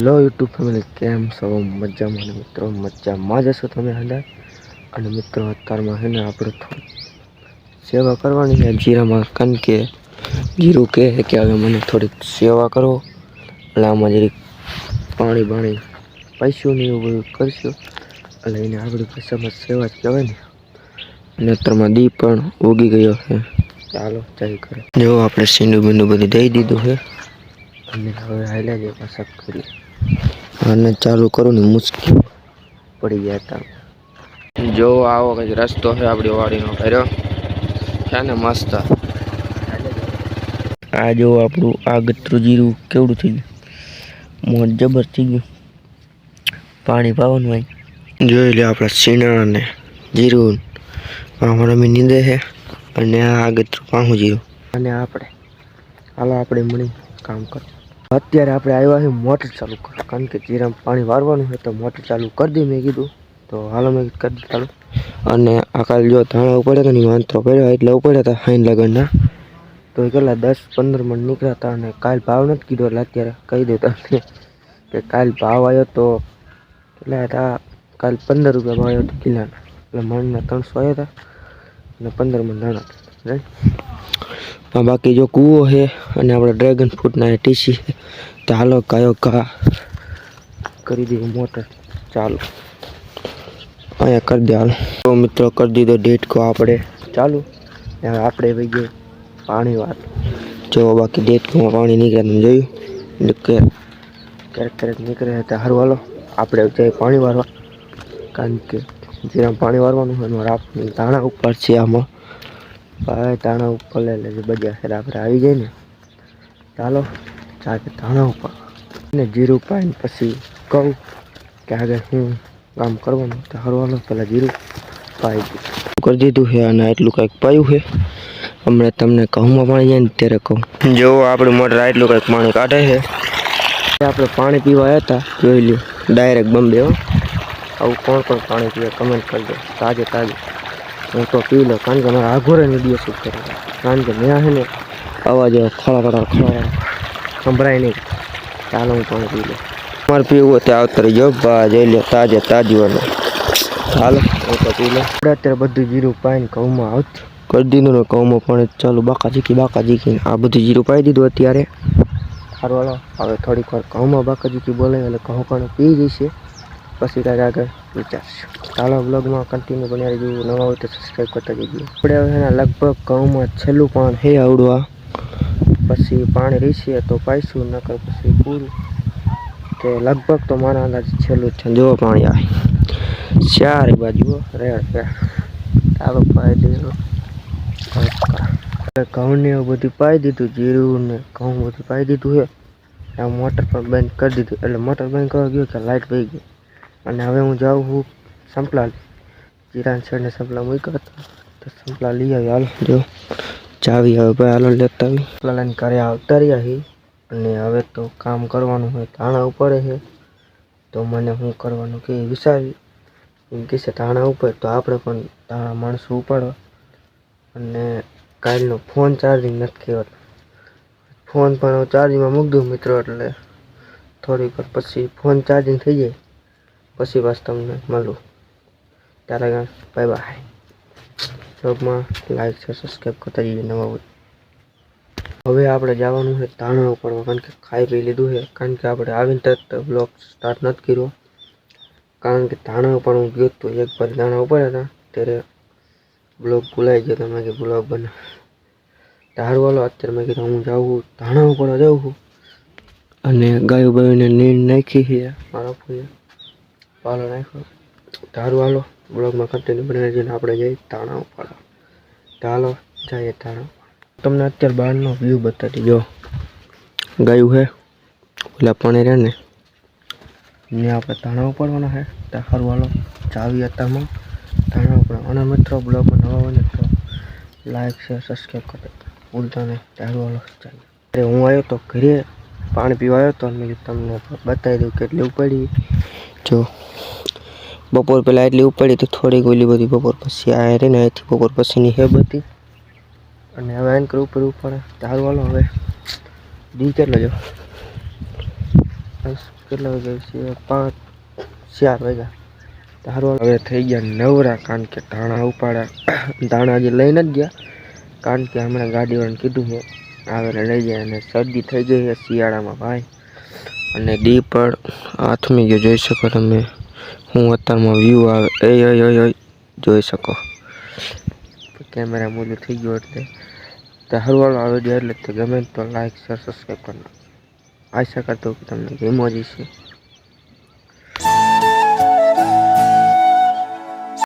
Hello YouTube family કેમ સૌ મજામાં અને મિત્રો, મજામાં જ હશો તમે હંડા? અને મિત્રો, અત્યારમાં છે ને આપણે સેવા કરવાની છે. જીરામાં કારણ કે, જીરું કહે કે હવે મને થોડીક સેવા કરો. એટલે આમાં જરીક પાણી બાણી પૈસું ને એવું બધું કરશું. એટલે એને આપણી ભાષામાં સેવા જ કહેવાય ને અને અત્યારમાં દી પણ ઉગી ગયો છે. ચાલો, જય કરે. જો આપણે સીંડું બીંડું બધું દઈ દીધું છે. અને હવે હાલ્યા જે પાછા કરીએ અને ચાલુ કરું ને મુશ્કેલ પડી ગયા હતા. જો આવો કંઈક રસ્તો છે આપણી વાડીનો કર્યો. છે ને મસ્ત. આ જો આપણું આગતરું જીરું કેવડું થઈ ગયું? મોજ જબર થઈ ગયું. પાણી પાવાનું હોય. જોઈ લે આપણા સીણા ને જીરું. આમાં અમે નીંદે છે અને આ આગતરું પાહું જીરું. અને આપણે હાલો આપણે મળી કામ કર અત્યારે આપણે આવ્યા છે મોટર ચાલુ કરો કારણ કે જીરામાં પાણી વારવાનું હોય તો મોટર ચાલુ કરી દી મેં કીધું. તો હાલો મેં કરી દી ચાલુ. અને આ કાલ જો ધાણા ઉપાડ્યા હતા ને વાંધો પડ્યો એટલે ઉપાડ્યા હતા હાઈન લગનના. તો એ કેટલા દસ પંદર મણ નીકળ્યા હતા અને કાલ ભાવ નથી કીધો એટલે અત્યારે કહી દઉં તમને કે કાલ ભાવ આવ્યો તો કેટલા હતા? કાલ પંદર રૂપિયા ભાવ આવ્યો હતો કિલ્લાના એટલે મણના ત્રણસો આવ્યા હતા અને પંદર મણ ધાણા. રાઈટ? બાકી જો કૂવો છે અને આપણે ડ્રેગન ફ્રૂટના ટીસી તો હાલો કયો કા કરી દઈએ મોટર. ચાલુ. અહીંયા કરી દે હાલ. તો મિત્રો કરી દીધો ડેટકો આપણે. ચાલુ. હવે આપણે વહી ગયો પાણી વાત જો બાકી ડેટકોમાં પાણી નીકળે તમે જોયું. કે ક્યારેક ક્યારેક નીકળે તો હરવાલો આપણે જઈએ પાણી વારવા કારણ કે જીરામાં પાણી વારવાનું હોય એમાં આપણે ધાણા ઉપર છે આમાં. ભાઈ તાણા ઉપર લઈ લે બજાર ખેર આપણે આવી જાય ને ચાલો ચાકે તાણા ઉપર. ને જીરું પાઈને પછી કહું કે આગળ હું કામ કરવાનું તો હરવાનું પહેલાં જીરું પાઈ દીધું કરી દીધું છે? અને એટલું કંઈક પાયું છે? હમણાં તમને કહુંમાં પાણી જાય ને ત્યારે કહું. જો, આપણે મોટર આટલું કંઈક પાણી કાઢે છે. આપણે પાણી પીવા હતા, જોઈ લ્યો, ડાયરેક્ટ બંબે આવું કોણ કોણ પાણી પીવે કમેન્ટ કરજો, તાજે તાજે. હું તો પી લો, કારણ કે મારા આઘોરે વીડિયો શૂટ કરે કારણ કે મેં છે ને અવાજ ખળા ખળા ખળા સંભળાય નહીં. ચાલો હું પણ પી લો મારે પીવું હોય ત્યાં આવતા રહીજો. બા, જઈ લે, તાજે તાજી અને ચાલો હું તો પી લો અત્યારે બધું જીરું પાઈને ઘઉંમાં આવત કરી દીધું ને ઘઉંમાં પણ ચાલુ બાકા જીકી બાકા જીકી આ બધું જીરું પાઈ દીધું અત્યારે. સારું હવે થોડીક વાર ઘઉંમાં બાકા જીકી બોલે એટલે ઘઉં પણ પી જશે પછી કાંઈક આગળ વિચારશું. ચાલો બ્લોગમાં કન્ટિન્યુ બન્યા રહેજો. નવા હોય તો સબસ્ક્રાઈબ કરતા જજો આપણે હવે એના લગભગ ઘઉંમાં છેલ્લું પાણ હે આવડવા. પછી પાણી રીસીએ તો પાઈશું, નકર પછી પૂરું. કે લગભગ તો મારા અંદાજે છેલ્લું જ છે. જો પાણી આવે ચારે બાજુ રેડ રેડ ચાલો પાઈ દીધું. ઘઉં ને એવું બધું પાઈ દીધું, જીરું ને ઘઉં બધું પાઈ દીધું છે આ મોટર પણ બંધ કરી દીધું. એટલે મોટર બંધ કરવા ગયો કે લાઇટ વહી ગઈ અને હવે હું જાઉં છું સંપલા જીરાન છેડને સંપલા મૂક્યા હતા. તો સંપલા લઈ આવી હાલો, જો. ચાવી હવે ભાઈ હાલો લેતા આવી સંપલાની ઘરે આવતા છીએ અને હવે તો કામ કરવાનું હોય, ધાણા ઉપર છે. તો મને શું કરવાનું કે વિચારી. એમ કે છે, ધાણા ઉપર તો આપણે પણ ધાણા માણસો ઉપાડવા. અને કાલનો ફોન ચાર્જિંગ નથી કહેવાતો. ફોન પણ ચાર્જિંગમાં મૂકી દઉં મિત્રો, એટલે થોડીક વાર પછી ફોન ચાર્જિંગ થઈ જાય. પછી બસ તમને મળું. ત્યારે બાય બાય બ્લોગમાં લાઈક છે સબસ્ક્રાઈબ કરતા જઈએ નવા હોય. હવે આપણે જવાનું છે ધાણા ઉપાડવા, કારણ કે ખાઈ પી લીધું છે. કારણ કે આપણે આવીને તરત બ્લોગ સ્ટાર્ટ નથી કર્યો. કારણ કે ધાણા ઉપર હું ગયો તો એક વાર તાણા ઉપર હતા. ત્યારે બ્લોગ ભૂલાઈ ગયો તમે કે બ્લોગ બને. તારું વાલો અત્યારે મેં કીધું હું જાઉં ધાણા ઉપર જાઉં છું. અને ગાયો બાયોને નીંદ નાખી છે મારા ફૂએ પાલો નાખ્યો તારું હાલો, બ્લોગમાં કન્ટિન્યુ બનાવી જઈને આપણે જઈએ ધાણા ઉપાડવા ચાલો જઈએ તાણા તમને અત્યારે બહારનો વ્યૂ બતાવી જો ગયું છે ઓલા પાણી રહે ને. ત્યાં આપણે તાણા ઉપાડવાના હે. તો સારું હાલો ચાવી હતામાં તાણા ઉપાડવા. અને મિત્રો, બ્લોગમાં નવા હોય તો લાઈક શેર સબસ્ક્રાઈબ કરે ભૂલતા નહીં. તારું હાલો ચાલો અરે, હું આવ્યો તો ઘરે પાણી પીવા આવ્યો તો મેં તમને બતાવી દઉં કેટલી ઉપાડી જો, બપોર પહેલાં એટલી ઉપાડી તો થોડીક ઓલી બધી બપોર પછી આ રે ને અહીંથી બપોર પછીની હે બધી અને હવે એન્કર ઉપર ઉપર તારું વાલો હવે. દી કેટલો જો? કેટલા વાગ્યા છે? પાંચ, ચાર વાગ્યા. તારું હવે થઈ ગયા નવરા, કારણ કે ધાણા ઉપાડ્યા. ધાણા જે લઈને જ ગયા, કારણ કે હમણાં ગાડીવાળાને કીધું મેં આવેલા લઈ જાય અને શરદી થઈ ગઈ શિયાળામાં, ભાઈ. અને ડી પણ આથમી ગયો જોઈ શકો તમે. હું અત્યારમાં વ્યૂ આવે એ ઓય ઓય જોઈ શકો. કેમેરા મોજું થઈ ગયો એટલે. તો હરવાળો આવે એટલે તો ગમે તો લાઈક શેર સબસ્ક્રાઈબ કરજો. આશા કરતો કે તમને ગેમો જ છે.